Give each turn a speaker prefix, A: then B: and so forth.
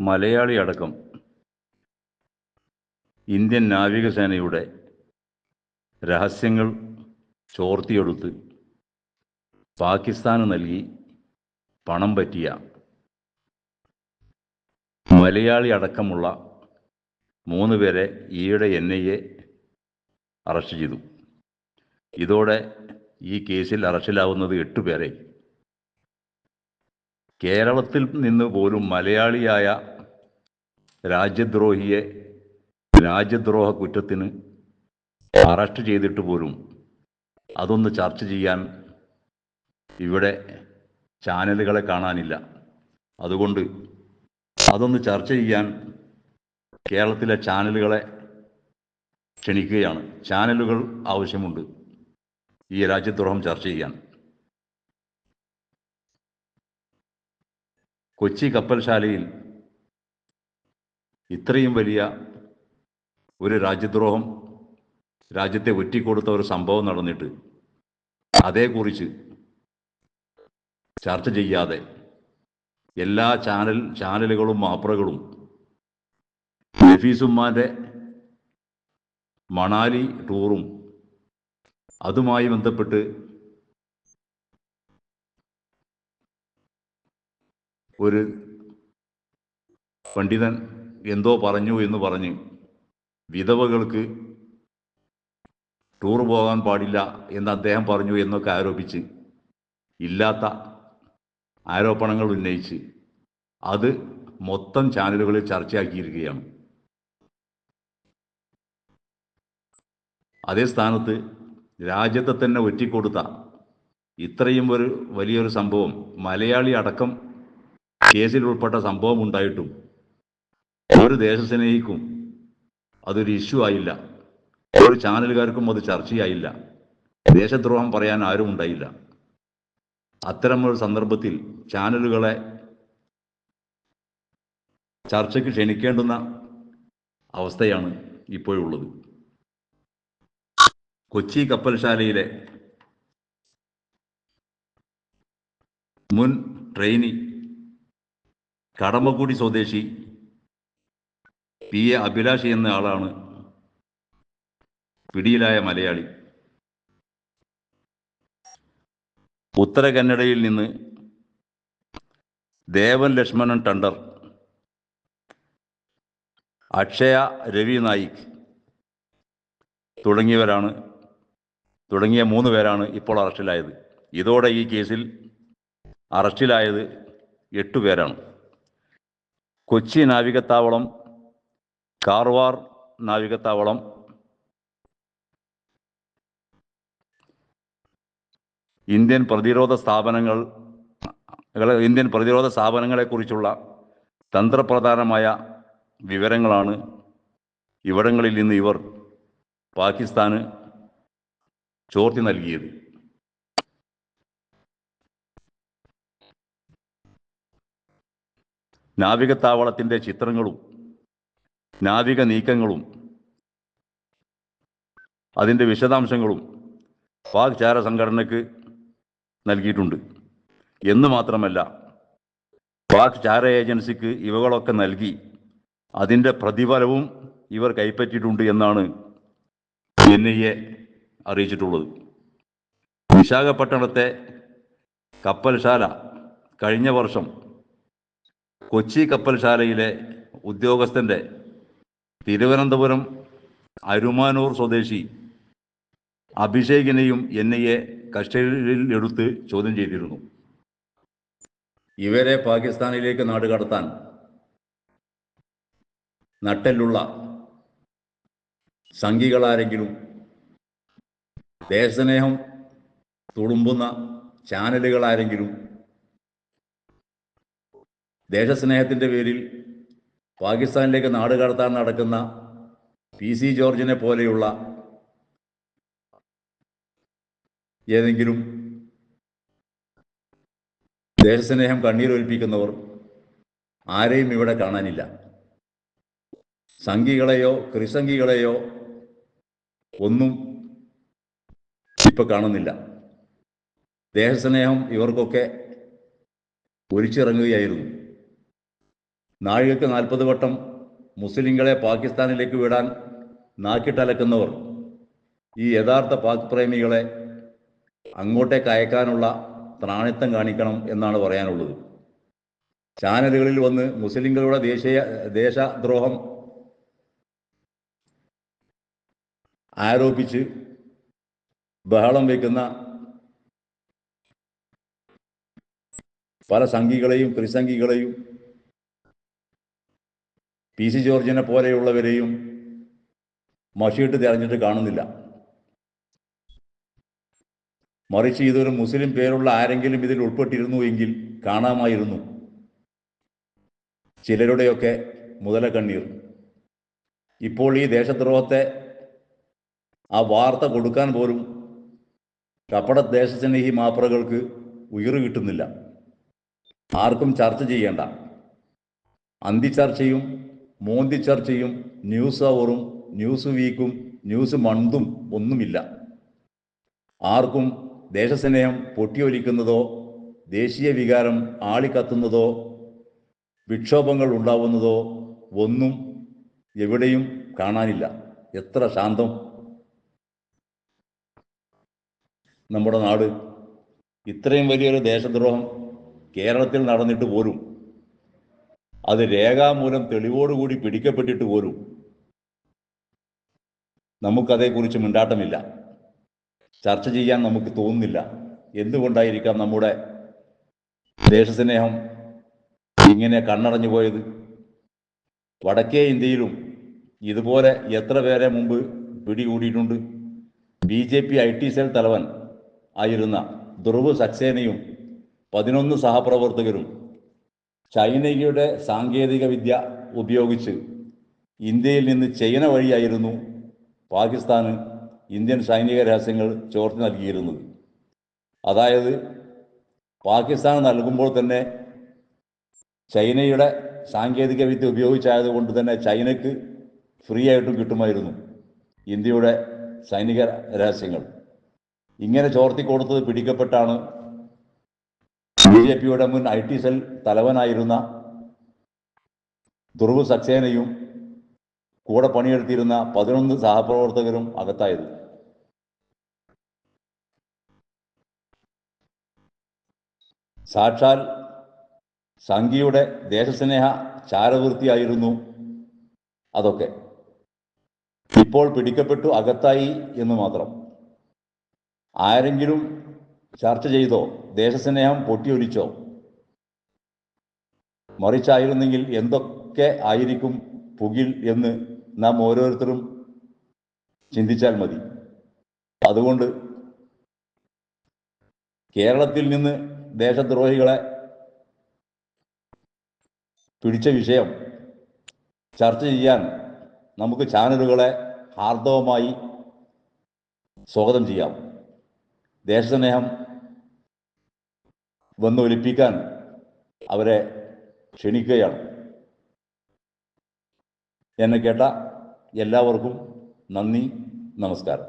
A: മലയാളി അടക്കം. ഇന്ത്യൻ നാവികസേനയുടെ രഹസ്യങ്ങൾ ചോർത്തിയെടുത്ത് പാകിസ്ഥാന് നൽകി പണം പറ്റിയ മലയാളി അടക്കമുള്ള മൂന്ന് പേരെ ഈയിടെ എൻ ഐ എ അറസ്റ്റ് ചെയ്തു. ഇതോടെ ഈ കേസിൽ അറസ്റ്റിലാവുന്നത് എട്ട് പേരെ. കേരളത്തിൽ നിന്ന് പോലും മലയാളിയായ രാജ്യദ്രോഹിയെ രാജ്യദ്രോഹ കുറ്റത്തിന് അറസ്റ്റ് ചെയ്തിട്ട് പോലും അതൊന്ന് ചർച്ച ചെയ്യാൻ ഇവിടെ ചാനലുകളെ കാണാനില്ല. അതുകൊണ്ട് അതൊന്ന് ചർച്ച ചെയ്യാൻ കേരളത്തിലെ ചാനലുകളെ ക്ഷണിക്കുകയാണ്. ചാനലുകൾ ആവശ്യമുണ്ട് ഈ രാജ്യദ്രോഹം ചർച്ച ചെയ്യാൻ. കൊച്ചി കപ്പൽശാലയിൽ ഇത്രയും വലിയ ഒരു രാജ്യദ്രോഹം രാജ്യത്തെ ഒറ്റിക്കൊടുത്ത ഒരു സംഭവം നടന്നിട്ട് അതേക്കുറിച്ച് ചർച്ച ചെയ്യാതെ എല്ലാ ചാനൽ ചാനലുകളും മാപ്രകളും നഫീസുമ്മാന്റെ മണാലി ടൂറും അതുമായി ബന്ധപ്പെട്ട് ഒരു പണ്ഡിതൻ എന്തോ പറഞ്ഞു എന്ന് പറഞ്ഞ് വിധവകൾക്ക് ടൂർ പോകാൻ പാടില്ല എന്ന് അദ്ദേഹം പറഞ്ഞു എന്നൊക്കെ ആരോപിച്ച് ഇല്ലാത്ത ആരോപണങ്ങൾ ഉന്നയിച്ച് അത് മൊത്തം ചാനലുകളിൽ ചർച്ചയാക്കിയിരിക്കുകയാണ്. അതേ സ്ഥാനത്ത് രാജ്യത്തെ തന്നെ ഒറ്റിക്കൊടുത്ത ഇത്രയും ഒരു വലിയൊരു സംഭവം മലയാളി അടക്കം കേസിൽ ഉൾപ്പെട്ട സംഭവം ഉണ്ടായിട്ടും ഒരു ദേശസ്നേഹിക്കും അതൊരു ഇഷ്യൂ ആയില്ല. ഒരു ചാനലുകാർക്കും അത് ചർച്ചയായില്ല. ദേശദ്രോഹം പറയാൻ ആരും ഉണ്ടായില്ല. അത്തരമൊരു സന്ദർഭത്തിൽ ചാനലുകളെ ചർച്ചയ്ക്ക് ക്ഷണിക്കേണ്ടുന്ന അവസ്ഥയാണ് ഇപ്പോഴുള്ളത്. കൊച്ചി കപ്പൽശാലയിലെ മുൻ ട്രെയിനി കടമ്പക്കുടി സ്വദേശി പി എ അഭിലാഷ് എന്ന ആളാണ് പിടിയിലായ മലയാളി. ഉത്തര കന്നഡയിൽ നിന്ന് ദേവൻ ലക്ഷ്മണൻ ടണ്ടർ അക്ഷയ രവി നായിക് തുടങ്ങിയവരാണ് തുടങ്ങിയ മൂന്ന് പേരാണ് ഇപ്പോൾ അറസ്റ്റിലായത്. ഇതോടെ ഈ കേസിൽ അറസ്റ്റിലായത് എട്ട് പേരാണ്. കൊച്ചി നാവികത്താവളം കാർവാർ നാവികത്താവളം. ഇന്ത്യൻ പ്രതിരോധ സ്ഥാപനങ്ങൾ ഇന്ത്യൻ പ്രതിരോധ സ്ഥാപനങ്ങളെക്കുറിച്ചുള്ള തന്ത്രപ്രധാനമായ വിവരങ്ങളാണ് ഇവിടങ്ങളിൽ നിന്ന് ഇവർ പാകിസ്ഥാന് ചോർത്തി നൽകിയത്. നാവികത്താവളത്തിന്റെ ചിത്രങ്ങളും നാവിക നീക്കങ്ങളും അതിന്റെ വിശദാംശങ്ങളും പാക് ചാര സംഘടനയ്ക്ക് നൽകിയിട്ടുണ്ട്. എന്ന് മാത്രമല്ല പാക് ചാര ഏജൻസിക്ക് ഇവകളൊക്കെ നൽകി അതിന്റെ പ്രതിഫലവും ഇവർ കൈപ്പറ്റിയിട്ടുണ്ട് എന്നാണ് എൻ ഐ എ അറിയിച്ചിട്ടുള്ളത്. വിശാഖപട്ടണത്തെ കപ്പൽശാല കഴിഞ്ഞ വർഷം കൊച്ചി കപ്പൽശാലയിലെ ഉദ്യോഗസ്ഥന്റെ തിരുവനന്തപുരം അരുമാനൂർ സ്വദേശി അഭിഷേകിനെയും എൻ ഐ എ കസ്റ്റഡിയിൽ എടുത്ത് ചോദ്യം ചെയ്തിരുന്നു. ഇവരെ പാകിസ്ഥാനിലേക്ക് നാട് കടത്താൻ നട്ടെല്ലുള്ള സംഘികളാരെങ്കിലും ദേശസ്നേഹം തുളുമ്പുന്ന ചാനലുകളാരെങ്കിലും ദേശസ്നേഹത്തിന്റെ പേരിൽ പാകിസ്ഥാനിലേക്ക് നാട് കടത്താൻ നടക്കുന്ന പി സി ജോർജിനെ പോലെയുള്ള ഏതെങ്കിലും ദേശസ്നേഹം കണ്ണീരൊലിപ്പിക്കുന്നവർ ആരെയും ഇവിടെ കാണാനില്ല. സംഘികളെയോ ക്രിസംഘികളെയോ ഒന്നും ഇപ്പൊ കാണുന്നില്ല. ദേഹസ്നേഹം ഇവർക്കൊക്കെ ഒലിച്ചിറങ്ങുകയായിരുന്നു. നാഴികക്ക് നാൽപ്പത് വട്ടം മുസ്ലിങ്ങളെ പാകിസ്ഥാനിലേക്ക് വിടാൻ നാക്കിട്ടലക്കുന്നവർ ഈ യഥാർത്ഥ പാക് പ്രേമികളെ അങ്ങോട്ടേക്ക് അയക്കാനുള്ള ത്രാണിത്തം കാണിക്കണം എന്നാണ് പറയാനുള്ളത്. ചാനലുകളിൽ വന്ന് മുസ്ലിങ്ങളുടെ ദേശീയ ദേശദ്രോഹം ആരോപിച്ച് ബഹളം വയ്ക്കുന്ന പല സംഘികളെയും ക്രിസംഘികളെയും പി സി ജോർജിനെ പോലെയുള്ളവരെയും മഷിയിട്ട് തിരഞ്ഞിട്ട് കാണുന്നില്ല. മറിച്ച് ഇതൊരു മുസ്ലിം പേരുള്ള ആരെങ്കിലും ഇതിൽ ഉൾപ്പെട്ടിരുന്നു എങ്കിൽ കാണാമായിരുന്നു. ചിലരുടെയൊക്കെ മുതലക്കണ്ണീർ. ഇപ്പോൾ ഈ ദേശദ്രോഹത്തെ ആ വാർത്ത കൊടുക്കാൻ പോലും കപട ദേശസ്നേഹി മാപ്രകൾക്ക് ഉയർ കിട്ടുന്നില്ല. ആർക്കും ചർച്ച ചെയ്യേണ്ട. അന്തിച്ചർച്ചയും മോന്തി ചർച്ചയും ന്യൂസ് അവറും ന്യൂസ് വീക്കും ന്യൂസ് മന്തും ഒന്നുമില്ല. ആർക്കും ദേശസ്നേഹം പൊട്ടിയൊലിക്കുന്നതോ ദേശീയ വികാരം ആളിക്കത്തുന്നതോ വിക്ഷോഭങ്ങൾ ഉണ്ടാവുന്നതോ ഒന്നും എവിടെയും കാണാനില്ല. എത്ര ശാന്തം. നമ്മുടെ നാട് ഇത്രയും വലിയൊരു ദേശദ്രോഹം കേരളത്തിൽ നടന്നിട്ട് പോലും അത് രേഖാമൂലം തെളിവോടുകൂടി പിടിക്കപ്പെട്ടിട്ട് പോലും നമുക്കതേക്കുറിച്ച് മിണ്ടാട്ടമില്ല. ചർച്ച ചെയ്യാൻ നമുക്ക് തോന്നുന്നില്ല. എന്തുകൊണ്ടായിരിക്കാം നമ്മുടെ ദേശസ്നേഹം ഇങ്ങനെ കണ്ണടഞ്ഞു പോയത്? വടക്കേ ഇന്ത്യയിലും ഇതുപോലെ എത്ര പേരെ മുമ്പ് പിടികൂടിയിട്ടുണ്ട്? B J P I T cell തലവൻ ആയിരുന്ന ധ്രുവ് സക്സേനയും പതിനൊന്ന് സഹപ്രവർത്തകരും ചൈനയുടെ സാങ്കേതിക വിദ്യ ഉപയോഗിച്ച് ഇന്ത്യയിൽ നിന്ന് ചൈന വഴിയായിരുന്നു പാകിസ്ഥാന് ഇന്ത്യൻ സൈനിക രഹസ്യങ്ങൾ ചോർത്തി നൽകിയിരുന്നത്. അതായത് പാകിസ്ഥാൻ നൽകുമ്പോൾ തന്നെ ചൈനയുടെ സാങ്കേതിക വിദ്യ ഉപയോഗിച്ചായതുകൊണ്ട് തന്നെ ചൈനയ്ക്ക് ഫ്രീ ആയിട്ടും കിട്ടുമായിരുന്നു ഇന്ത്യയുടെ സൈനിക രഹസ്യങ്ങൾ. ഇങ്ങനെ ചോർത്തി കൊടുത്തത് പിടിക്കപ്പെട്ടാണ് ബി ജെ പിയുടെ മുൻ ഐ ടി സെൽ തലവനായിരുന്ന ദുർവ് സക്സേനയും കൂടെ പണിയെടുത്തിരുന്ന പതിനൊന്ന് സഹപ്രവർത്തകരും അകത്തായത് സാക്ഷാൽ സംഘിയുടെ ദേശസ്നേഹ ചാരവൃത്തിയായിരുന്നു അതൊക്കെ. ഇപ്പോൾ പിടിക്കപ്പെട്ടു അകത്തായി എന്ന് മാത്രം. ആരെങ്കിലും ചർച്ച ചെയ്തോ? ദേശസ്നേഹം പൊട്ടിയൊലിച്ചോ? മറിച്ചായിരുന്നെങ്കിൽ എന്തൊക്കെ ആയിരിക്കും പുകിൽ എന്ന് നാം ഓരോരുത്തരും ചിന്തിച്ചാൽ മതി. അതുകൊണ്ട് കേരളത്തിൽ നിന്ന് ദേശദ്രോഹികളെ പിടിച്ച വിഷയം ചർച്ച ചെയ്യാൻ നമുക്ക് ചാനലുകളെ ഹാർദവമായി സ്വാഗതം ചെയ്യാം. ദേശസ്നേഹം വന്ന് ഒലിപ്പിക്കാൻ അവരെ ക്ഷണിക്കുകയാണ്. എന്നെ കേട്ട എല്ലാവർക്കും നന്ദി നമസ്കാരം.